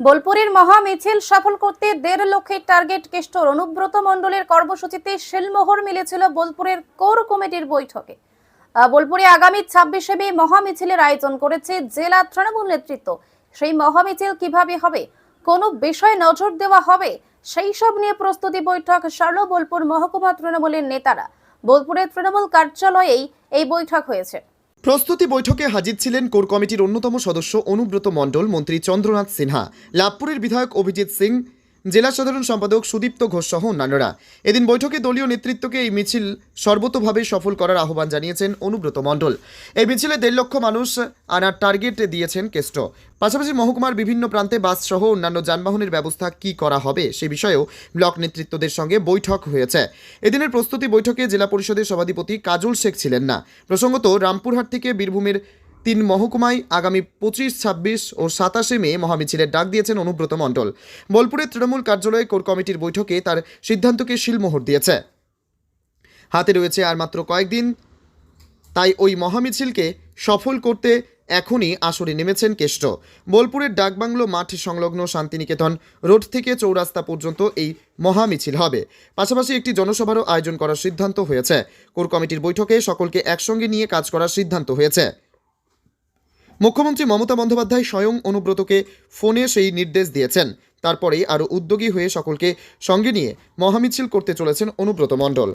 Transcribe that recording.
বোলপুরের মহা মিছিল সফল করতে দেড় লক্ষের টার্গেট কেষ্টর অনুব্রত মণ্ডলের কর্মসূচিতে শিলমোহর মিলেছিল বোলপুরের কোর কমিটির বৈঠকে। বোলপুরে আগামী ছাব্বিশে মে মহা মিছিলের আয়োজন করেছে জেলা তৃণমূল নেতৃত্ব। সেই মহা মিছিল কীভাবে হবে, কোনো বিষয়ে নজর দেওয়া হবে, সেই সব নিয়ে প্রস্তুতি বৈঠক সারল বোলপুর মহকুমা তৃণমূলের নেতারা। বোলপুরের তৃণমূল কার্যালয়েই এই বৈঠক হয়েছে। প্রস্তুতি বৈঠকে হাজির ছিলেন কোর কমিটির অন্যতম সদস্য অনুব্রত মণ্ডল, মন্ত্রী চন্দ্রনাথ সিনহা, লাভপুরের বিধায়ক অভিজিৎ সিং জেলা সাধারণ সম্পাদক সুদীপ্ত ঘোষ সহ অন্যান্যরা। এদিন বৈঠকে দলীয় নেতৃত্বকে এই মিছিল সর্বতোভাবে সফল করার আহ্বান জানিয়েছেন অনুব্রত মণ্ডল। এই মিছিলে দেড় লক্ষ মানুষ আনার টার্গেট দিয়েছেন কেষ্ট। পাশাপাশি মহকুমার বিভিন্ন প্রান্তে বাস সহ অন্যান্য যানবাহনের ব্যবস্থা কি করা হবে সে বিষয়েও ব্লক নেতৃত্বদের সঙ্গে বৈঠক হয়েছে। এদিনের প্রস্তুতি বৈঠকে জেলা পরিষদের সভাধিপতি কাজল শেখ ছিলেন না। প্রসঙ্গত, রামপুরহাট থেকে বীরভূমের তিন মহকুমায় আগামী পঁচিশ, ছাব্বিশ ও সাতাশে মে মহামিছিলের ডাক দিয়েছেন অনুব্রত মণ্ডল। বোলপুরের তৃণমূল কার্যালয়ে কোর কমিটির বৈঠকে তার সিদ্ধান্তকে শিলমোহর দিয়েছে। হাতে রয়েছে আর মাত্র কয়েকদিন, তাই ওই মহামিছিলকে সফল করতে এখনই আসরে নেমেছেন কেষ্ট। বোলপুরের ডাকবাংলো মাঠ সংলগ্ন শান্তিনিকেতন রোড থেকে চৌরাস্তা পর্যন্ত এই মহামিছিল হবে। পাশাপাশি একটি জনসভারও আয়োজন করার সিদ্ধান্ত হয়েছে। কোর কমিটির বৈঠকে সকলকে একসঙ্গে নিয়ে কাজ করার সিদ্ধান্ত হয়েছে। মুখ্যমন্ত্রী মমতা বন্দ্যোপাধ্যায় স্বয়ং অনুব্রতকে ফোনে সেই নির্দেশ দিয়েছেন। তারপরেই আরও উদ্যোগী হয়ে সকলকে সঙ্গে নিয়ে মহামিছিল করতে চলেছেন অনুব্রত মণ্ডল।